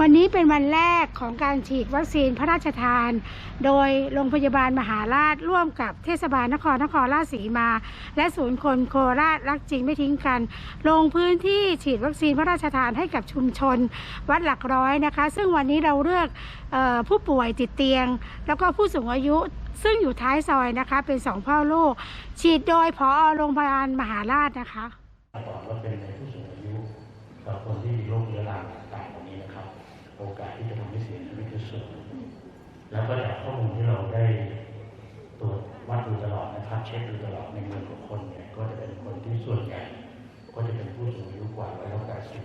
วันนี้เป็นวันแรกของการฉีดวัคซีนพระราชทาน โดยโรงพยาบาลมหาราชร่วมกับเทศบาลนครนครราชสีมา และศูนย์คนโคราชรักจริงไม่ทิ้งกัน ลงพื้นที่ฉีดวัคซีนพระราชทานให้กับชุมชน วัดหลักร้อยนะคะ ซึ่งวันนี้เราเลือกออผู้ป่วยติดเตียง แล้วก็ผู้สูงอายุซึ่งอยู่ท้ายซอยนะคะ เป็นสองพ่อลูก ฉีดโดยพอโรงพยาบาลมหาราชนะคะ อกาสที่เสียชีวิตก็สูงแล้วก็จากข้อมูลที่เราได้ตรวจวัดดูตลอดนะครับ เช็คดูตลอดในเมืองของคนเนี่ยก็จะเป็นคนที่ส่วนใหญ่ ก็จะเป็นผู้สูงอายุกว่าร้อยละแปดสิบ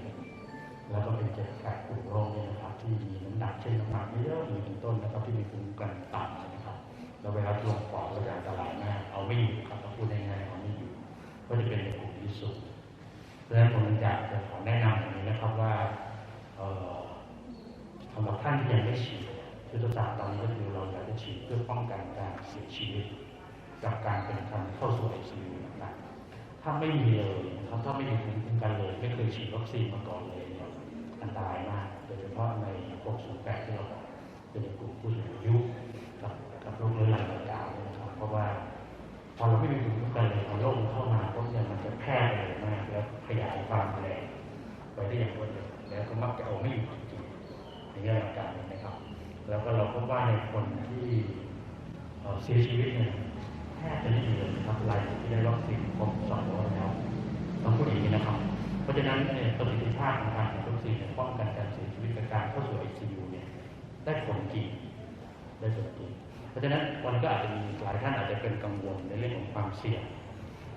แล้วก็เป็นเจ็บการกลุ่มโรคเนี่ยนะครับ ที่มีน้ำหนักเช่นน้ำหนักเยอะๆมีเป็นต้นนะครับที่มีภูมิคุ้มกันต่ำนะครับแล้วเวลาตรวจปอดก็จะอันตรายมากเอาไม่อยู่ครับถ้าพูดง่ายๆเอาไม่อยู่ก็จะเป็นในกลุ่มที่สุดเพราะฉะนั้นผมอยากจะขอแนะนำอย่างนี้นะครับว่าเอ่อ สำหรับท่านที่ยังไม่ฉีดยุทธศาสตร์ตอนนี้ก็คือเราอยากจะฉีดเพื่อป้องกันการเสียชีวิตจากการเป็นการเข้าสู่ไอซียูนะถ้าไม่มีเลยนะครับถ้าไม่มีภูมิคุ้มกันเลยไม่เคยฉีดวัคซีนมาก่อนเลยเนี่ยอันตรายมากโดยเฉพาะในพวกสูงแปดที่เราบอกเป็นกลุ่มผู้สูงอายุกับกับโรคเรื้อรังต่างๆนะครับเพราะว่าพอเราไม่มีภูมิคุ้มกันเลยพอโรคมันเข้ามาปุ๊บเนี่ยมันจะแพร่ไปเร็วมากแล้วขยายความแรงไปได้อย่างรวดเร็วแล้วก็มักจะเอาไม่อยู่ ในเรื่องอาการนะครับ แล้วก็เราพบว่าในคนที่เสียชีวิตเนี่ยแทบจะไม่มีเลยนะครับรายที่ได้วัคซีนครบสองโดสแล้วต้องพูดอย่างนี้นะครับ เพราะฉะนั้นประสิทธิภาพของการฉีดวัคซีนเนี่ยป้องกันการเสียชีวิตจากการเข้าสู่ ICU เนี่ยได้ผลจริงได้ผลจริงเพราะฉะนั้นวันก็อาจจะมีหลายท่านอาจจะเป็นกังวลในเรื่องของความเสี่ยง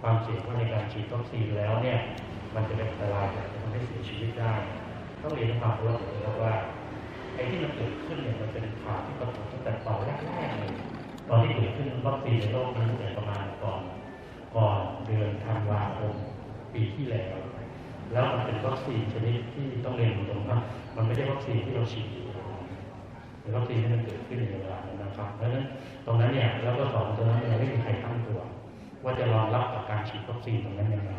ความเสี่ยงว่าในการฉีดวัคซีนแล้วเนี่ยมันจะเป็นอันตรายอาจจะทำให้เสียชีวิตได้ ต้องเรียนความรู้นะครับว่า ไอ้ที่มันเกิดขึ้นเนี่ยมันเป็นข่าวที่ปรากฏตั้งแต่ตอนแรกๆเลยตอนที่เกิดขึ้นวัคซีนในโลกนี้ตั้งแต่ประมาณก่อนก่อนเดือนธันวาคมปีที่แล้ว แล้วมันเป็นวัคซีนชนิดที่ต้องเรียนตรงๆว่ามันไม่ใช่วัคซีนที่เราฉีดหรือวัคซีนที่มันเกิดขึ้นในเวลานั้นนะครับ เพราะฉะนั้นตรงนั้นเนี่ยแล้วก็สองตรงนั้นเนี่ยไม่มีใครตั้งตัว ว่าจะรองรับกับการฉีดวัคซีนตรงนั้นยังไง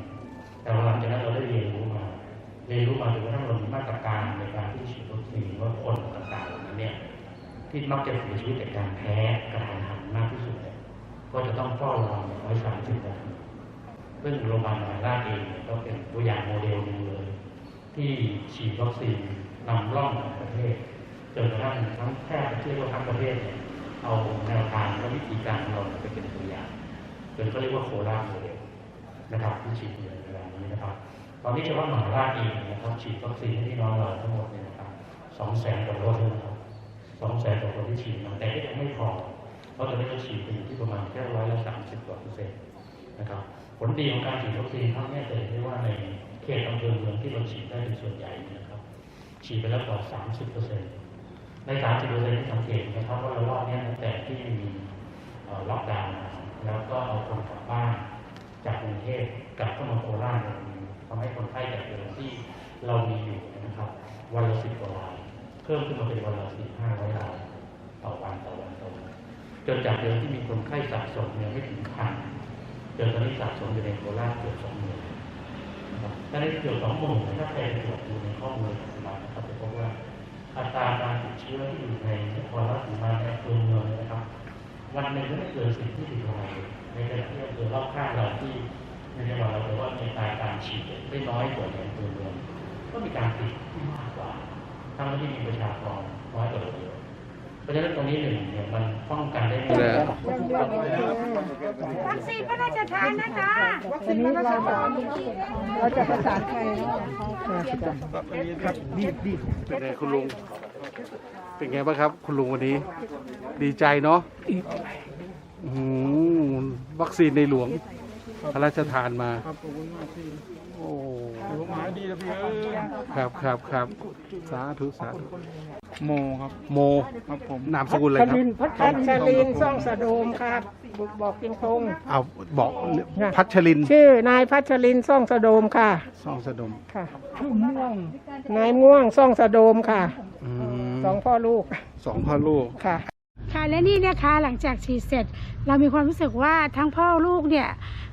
แต่ว่าหลังจากนั้นเราได้เรียนรู้มาเรียนรู้มาจนกระทั่งเรามีมาตรการในการที่ฉีดวัคซีนว่าคน ต่างๆเหล่านั้นเนี่ยที่มักจะเสียชีวิตจากการแพ้กระทันหันมากที่สุดเนี่ยก็จะต้องเฝ้าระวังไว้สามสิบนาทีซึ่งโรงพยาบาลมหาราชเองก็เป็นตัวอย่างโมเดลหนึ่งเลย ที่ฉีดวัคซีนนำร่องของประเทศจนกระทั่งทั้งแพทย์ที่เรียกว่าทั้งประเทศเนี่ยเอาแนวทางและวิธีการของเราไปเป็นตัวอย่างจนเขาเรียกว่าโคราชโมเดลนะครับที่ฉีดในเวลานี้นะครับ ตอนนี้เฉพาะมหาราชเองนะครับฉีดวัคซีนให้พี่น้องเราทั้งหมดเนี่ยนะครับ สองแสนกว่าโดสนะครับสองแสนกว่าคนที่ฉีดมาแต่ก็ยังไม่พอเพราะตอนนี้เราฉีดไปอยู่ที่ประมาณแค่ร้อยละสามสิบกว่าเปอร์เซ็นต์นะครับผลดีของการฉีดวัคซีนครั้งนี้จะเห็นได้ว่าในเขตอำเภอเมืองที่เราฉีดได้เป็นส่วนใหญ่นะครับ ฉีดไปแล้วกว่าสามสิบเปอร์เซ็นต์ใน30เปอร์เซ็นที่สังเกตนะครับว่าระลอกเนี้ยตั้งแต่ที่มีล็อกดาวน์แล้วก็เอาคนกลับบ้านจากกรุงเทพกลับเข้ามาโคราชเนี่ยมีทำให้คนไข้จากเดิมที่เรามีอยู่นะครับ วันละสิบกว่าราย เพิ่มขึ้นมาเป็นวันละสิบห้าร้อยรายต่อวันต่อวันต่อวันจนจากเดิมที่มีคนไข้สะสมเนี่ยไม่ถึงพันจนตอนนี้สะสมอยู่ในโคราชเกือบสองหมื่นะครับถ้าในเกือบสองหมื่นถ้าใครตรวจดูในข้อมูลปัจจุบันนะครับจะพบว่าอัตราการติดเชื้อที่อยู่ในนครราชสีมาในอำเภอเมืองนะครับ วันหนึ่งก็ไม่เกินสิบที่สิบรายในขณะที่อำเภอรอบข้างเราที่ในจังหวัดเราแต่ว่ามีอัตรการฉีดได้น้อยกว่าในอำเภอเมืองก็มีการติดที่มากกว่า ทั้งที่มีประชากรน้อยกว่าเราเยอะเพราะฉะนั้นตรงนี้หนึ่งเนี่ยมันป้องกันได้ไม่ได้วัคซีนพระราชทานนะคะทีนี้เราจะเราจะประสานใครเนาะเป็นไงคุณลุง เป็นไงบ้างครับ คุณลุงวันนี้ ดีใจเนาะอืมวัคซีนในหลวง พระราชทานมา ครับขอบคุณมากพี่โอ้ผมหายดีแล้วพี่เอ้ยครับครับครับสาธุสาธุโมครับ โมครับผมนามสกุลอะไรครับ พัชรินซ่องสะโดมครับบอกจริงตรงเอาบอกพัชรินชื่อนายพัชรินซ่องสะโดมค่ะซองสะดมค่ะชื่อม่วงนายม่วงซ่องสะโดมค่ะอืมสองพ่อลูกสองพ่อลูก ค่ะ ค่ะและนี่นะคะหลังจากฉีดเสร็จ เรามีความรู้สึกว่าทั้งพ่อลูกเนี่ย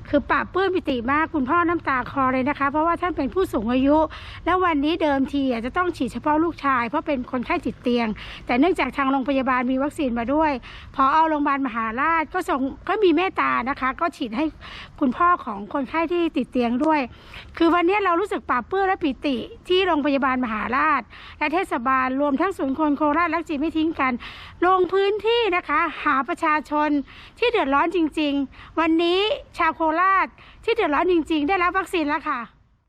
คือปราบปื้มปิติมากคุณพ่อน้ำตาคอเลยนะคะ เพราะว่าท่านเป็นผู้สูงอายุ แล้ววันนี้เดิมทีอะจะต้องฉีดเฉพาะลูกชาย เพราะเป็นคนไข้ติดเตียง แต่เนื่องจากทางโรงพยาบาลมีวัคซีนมาด้วย พอเอาโรงพยาบาลมหาราชก็ส่งก็มีเมตตานะคะ ก็ฉีดให้คุณพ่อของคนไข้ที่ติดเตียงด้วย คือวันนี้เรารู้สึกปลาบปื้มและปิติที่โรงพยาบาลมหาราช และเทศบาลรวมทั้งศูนย์คนโคราชรักจีไม่ทิ้งกัน ลงพื้นที่นะคะ หาประชาชนที่เดือดร้อนจริง ๆ วันนี้ชาวโคราราชที่เดือดร้อนจริง ๆ ได้รับวัคซีนแล้วค่ะ